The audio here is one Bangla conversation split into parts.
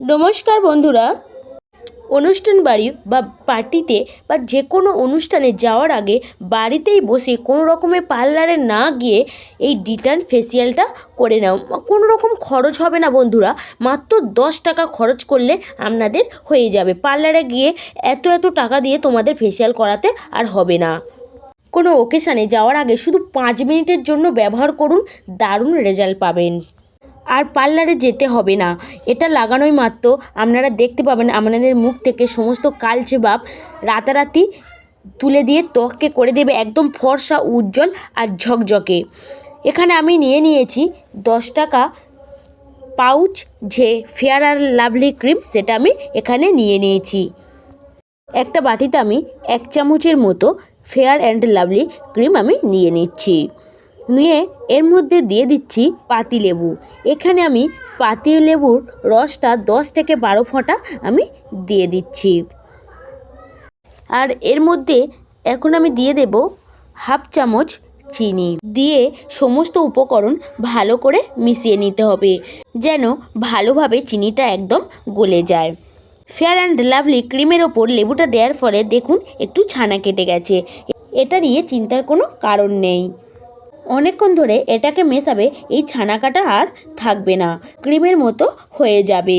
নমস্কার বন্ধুরা। অনুষ্ঠান বাড়ি বা পার্টিতে বা যে কোনো অনুষ্ঠানে যাওয়ার আগে বাড়িতেই বসে কোনো রকমের পার্লারে না গিয়ে এই ডিটার্ন ফেসিয়ালটা করে নাও। কোনো রকম খরচ হবে না বন্ধুরা, মাত্র দশ টাকা খরচ করলে আপনাদের হয়ে যাবে। পার্লারে গিয়ে এত এত টাকা দিয়ে তোমাদের ফেসিয়াল করাতে আর হবে না। কোনো ওকেশানে যাওয়ার আগে শুধু পাঁচ মিনিটের জন্য ব্যবহার করুন, দারুণ রেজাল্ট পাবেন। আর পার্লারে যেতে হবে না। এটা লাগানোই মাত্র। আপনারা দেখতে পাবেন আপনাদের মুখ থেকে সমস্ত কালচে ভাব রাতারাতি তুলে দিয়ে ত্বককে করে দেবে একদম ফর্সা, উজ্জ্বল আর ঝকঝকে। এখানে আমি নিয়ে নিয়েছি দশ টাকা পাউচ যে ফেয়ার আর লাভলি ক্রিম সেটা আমি এখানে নিয়ে নিয়েছি। একটা বাটিতে আমি এক চামচের মতো ফেয়ার অ্যান্ড লাভলি ক্রিম আমি নিয়ে নিচ্ছি। নিয়ে এর মধ্যে দিয়ে দিচ্ছি পাতিলেবু এখানে আমি পাতিলেবুর রসটা দশ থেকে বারো ফোঁটা আমি দিয়ে দিচ্ছি। আর এর মধ্যে এখন আমি দিয়ে দেব হাফ চামচ চিনি। দিয়ে সমস্ত উপকরণ ভালো করে মিশিয়ে নিতে হবে, যেন ভালোভাবে চিনিটা একদম গলে যায়। ফেয়ার অ্যান্ড লাভলি ক্রিমের ওপর লেবুটা দেওয়ার ফলে দেখুন একটু ছানা কেটে গেছে। এটা নিয়ে চিন্তার কোনো কারণ নেই। অনেকক্ষণ ধরে এটাকে মেশাবে, এই ছানা কাটা আর থাকবে না। ক্রিমের মতো হয়ে যাবে।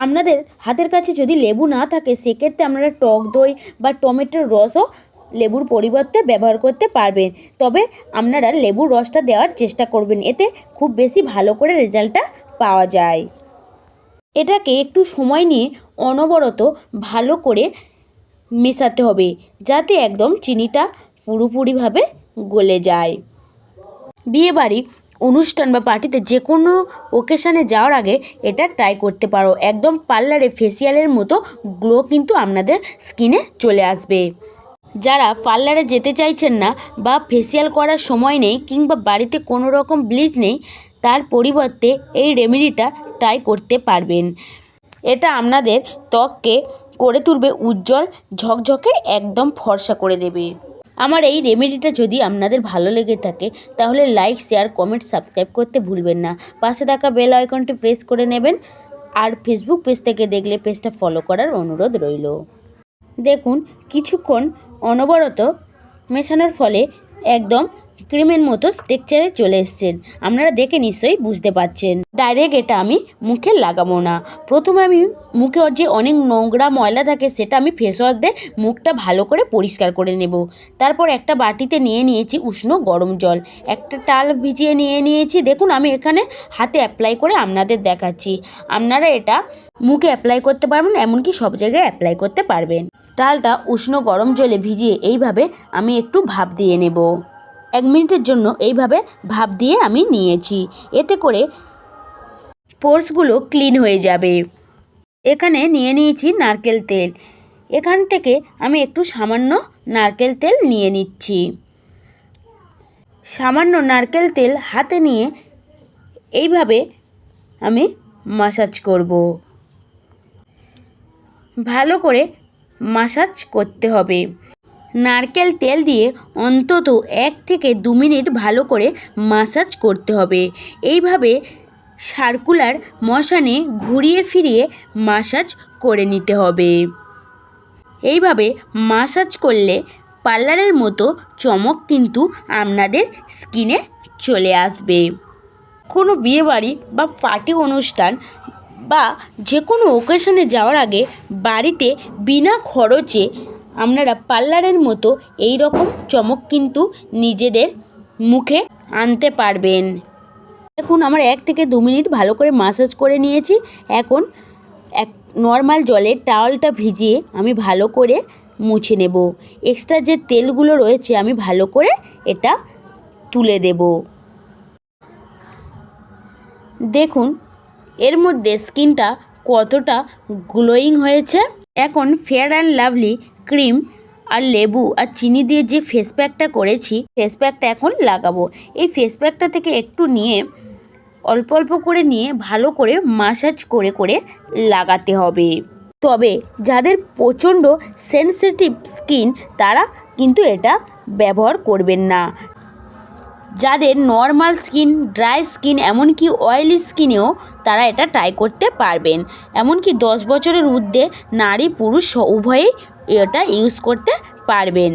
আপনাদের হাতের কাছে যদি লেবু না থাকে, সেক্ষেত্রে আপনারা টক দই বা টমেটোর রসও লেবুর পরিবর্তে ব্যবহার করতে পারবেন। তবে আপনারা লেবুর রসটা দেওয়ার চেষ্টা করবেন, এতে খুব বেশি ভালো করে রেজাল্টটা পাওয়া যায়। এটাকে একটু সময় নিয়ে অনবরত ভালো করে মেশাতে হবে, যাতে একদম চিনিটা পুরোপুরিভাবে গলে যায়। বিয়েবাড়ি, অনুষ্ঠান বা পার্টিতে যে কোনো ওকেশানে যাওয়ার আগে এটা ট্রাই করতে পারো। একদম পার্লারে ফেসিয়ালের মতো গ্লো কিন্তু আপনাদের স্কিনে চলে আসবে। যারা পার্লারে যেতে চাইছেন না বা ফেসিয়াল করার সময় নেই কিংবা বাড়িতে কোনো রকম ব্লিচ নেই, তার পরিবর্তে এই রেমেডিটা ট্রাই করতে পারবেন। এটা আপনাদের ত্বককে করে তুলবে, উজ্জ্বল, ঝকঝকে, একদম ফর্সা করে দেবে। আমার এই রেমেডিটা যদি আপনাদের ভালো লেগে থাকে, তাহলে লাইক শেয়ার কমেন্ট সাবস্ক্রাইব করতে ভুলবেন না। পাশে থাকা বেল আইকনটি প্রেস করে নেবেন, আর ফেসবুক পেজ থেকে দেখলে পেজটা ফলো করার অনুরোধ রইল। দেখুন, কিছুক্ষণ অনবরত মেশানোর ফলে একদম ক্রিমের মতো স্ট্রাকচারে চলে এসছেন। আপনারা দেখে নিশ্চয়ই বুঝতে পারছেন। ডাইরেক্ট এটা আমি মুখে লাগাবো না। প্রথমে আমি মুখে যে অনেক নোংরা ময়লা থাকে, সেটা আমি ফেস ওয়াশ দিয়ে মুখটা ভালো করে পরিষ্কার করে নেব। তারপর একটা বাটিতে নিয়ে নিয়েছি উষ্ণ গরম জল। একটা টাল ভিজিয়ে নিয়ে নিয়েছি। দেখুন, আমি এখানে হাতে অ্যাপ্লাই করে আপনাদের দেখাচ্ছি। আপনারা এটা মুখে অ্যাপ্লাই করতে পারবেন, এমনকি সব জায়গায় অ্যাপ্লাই করতে পারবেন। ডালটা উষ্ণ গরম জলে ভিজিয়ে এইভাবে আমি একটু ভাপ দিয়ে নেব। এক মিনিটের জন্য এইভাবে ভাপ দিয়ে আমি নিয়েছি। এতে করে পোর্সগুলো ক্লিন হয়ে যাবে। এখানে নিয়ে নিয়েছি নারকেল তেল। এখান থেকে আমি একটু সামান্য নারকেল তেল নিয়ে নিচ্ছি। সামান্য নারকেল তেল হাতে নিয়ে এইভাবে আমি মাসাজ করব। ভালো করে মাসাজ করতে হবে। নারকেল তেল দিয়ে অন্তত এক থেকে দু মিনিট ভালো করে মাসাজ করতে হবে। এইভাবে সার্কুলার মশানে ঘুরিয়ে ফিরিয়ে মাসাজ করে নিতে হবে। এইভাবে মাসাজ করলে পার্লারের মতো চমক কিন্তু আপনাদের স্কিনে চলে আসবে। কোনো বিয়েবাড়ি বা পার্টি অনুষ্ঠান বা যে কোনো ওকেশনে যাওয়ার আগে বাড়িতে বিনা খরচে আপনারা পার্লারের মতো এই রকম চমক কিন্তু নিজেদের মুখে আনতে পারবেন। দেখুন, আমার এক থেকে দু মিনিট ভালো করে মাসাজ করে নিয়েছি। এখন এক নর্মাল জলে টাওয়ালটা ভিজিয়ে আমি ভালো করে মুছে নেব। এক্সট্রা যে তেলগুলো রয়েছে, আমি ভালো করে এটা তুলে দেব। দেখুন, এর মধ্যে স্কিনটা কতটা গ্লোয়িং হয়েছে। এখন ফেয়ার অ্যান্ড লাভলি ক্রিম আর লেবু আর চিনি দিয়ে যে ফেস প্যাকটা করেছি ফেস প্যাকটা এখন লাগাবো। এই ফেস প্যাকটা থেকে একটু নিয়ে, অল্প অল্প করে নিয়ে ভালো করে মাসাজ করে করে লাগাতে হবে। তবে যাদের প্রচণ্ড সেনসিটিভ স্কিন তারা কিন্তু এটা ব্যবহার করবেন না। যাদের নর্মাল স্কিন ড্রাই স্কিন এমনকি অয়েলি স্কিনেও তারা এটা ট্রাই করতে পারবেন। এমনকি দশ বছরের ঊর্ধ্বে নারী পুরুষ উভয়েই এটা ইউজ করতে পারবেন।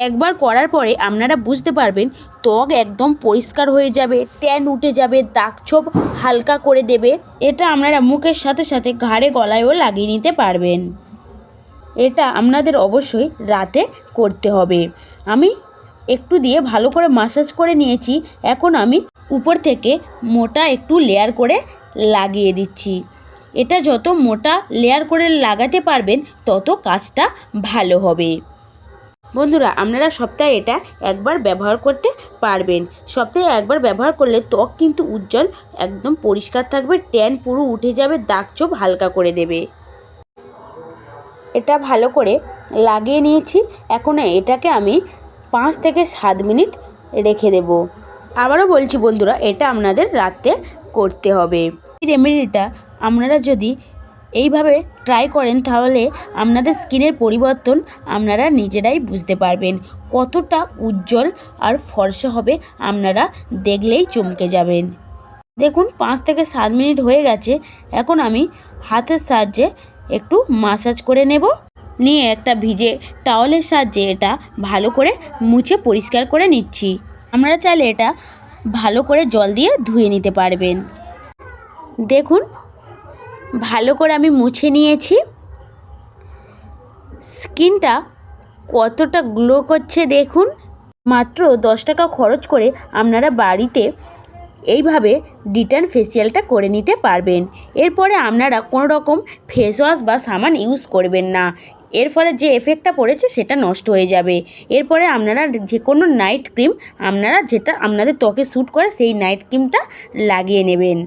একবার করার পরে আপনারা বুঝতে পারবেন, ত্বক একদম পরিষ্কার হয়ে যাবে ট্যান উঠে যাবে, দাগ ছোপ হালকা করে দেবে। এটা আপনারা মুখের সাথে সাথে ঘাড়ে, গলায়ও লাগিয়ে নিতে পারবেন। এটা আপনাদের অবশ্যই রাতে করতে হবে। আমি একটু দিয়ে ভালো করে মাসাজ করে নিয়েছি। এখন আমি উপর থেকে মোটা একটু লেয়ার করে লাগিয়ে দিচ্ছি। এটা যত মোটা লেয়ার করে লাগাতে পারবেন, তত কাজটা ভালো হবে। বন্ধুরা, আপনারা সপ্তাহে এটা একবার ব্যবহার করতে পারবেন। সপ্তাহে একবার ব্যবহার করলে ত্বক কিন্তু উজ্জ্বল, একদম পরিষ্কার থাকবে ট্যান পুরো উঠে যাবে, দাগ চোপ হালকা করে দেবে। এটা ভালো করে লাগিয়ে নিয়েছি। এখন এটাকে আমি পাঁচ থেকে সাত মিনিট রেখে দেব। আবারও বলছি বন্ধুরা, এটা আপনাদের রাতে করতে হবে। রেমেডিটা আপনারা যদি এইভাবে ট্রাই করেন, তাহলে আপনাদের স্কিনের পরিবর্তন আপনারা নিজেরাই বুঝতে পারবেন। কতটা উজ্জ্বল আর ফর্সা হবে আপনারা দেখলেই চমকে যাবেন। দেখুন, পাঁচ থেকে সাত মিনিট হয়ে গেছে। এখন আমি হাতের সাহায্যে একটু মাসাজ করে নেব। নিয়ে একটা ভিজে টাওয়ালের সাহায্যে এটা ভালো করে মুছে পরিষ্কার করে নিচ্ছি। আমরা চাইলে এটা ভালো করে জল দিয়ে ধুয়ে নিতে পারবেন। দেখুন ভালো করে আমি মুছে নিয়েছি। স্কিনটা কতটা গ্লো করছে দেখুন। মাত্র দশ টাকা খরচ করে আপনারা বাড়িতে এইভাবে ডিটার্ন ফেসিয়ালটা করে নিতে পারবেন। এরপরে আপনারা কোনো রকম ফেস ওয়াশ বা সাবান ইউজ করবেন না। এর ফলে যে এফেক্টটা পড়েছে সেটা নষ্ট হয়ে যাবে। এরপরে আপনারা যে কোনো নাইট ক্রিম আপনারা যেটা আপনাদের ত্বকে শ্যুট করে সেই নাইট ক্রিমটা লাগিয়ে নেবেন।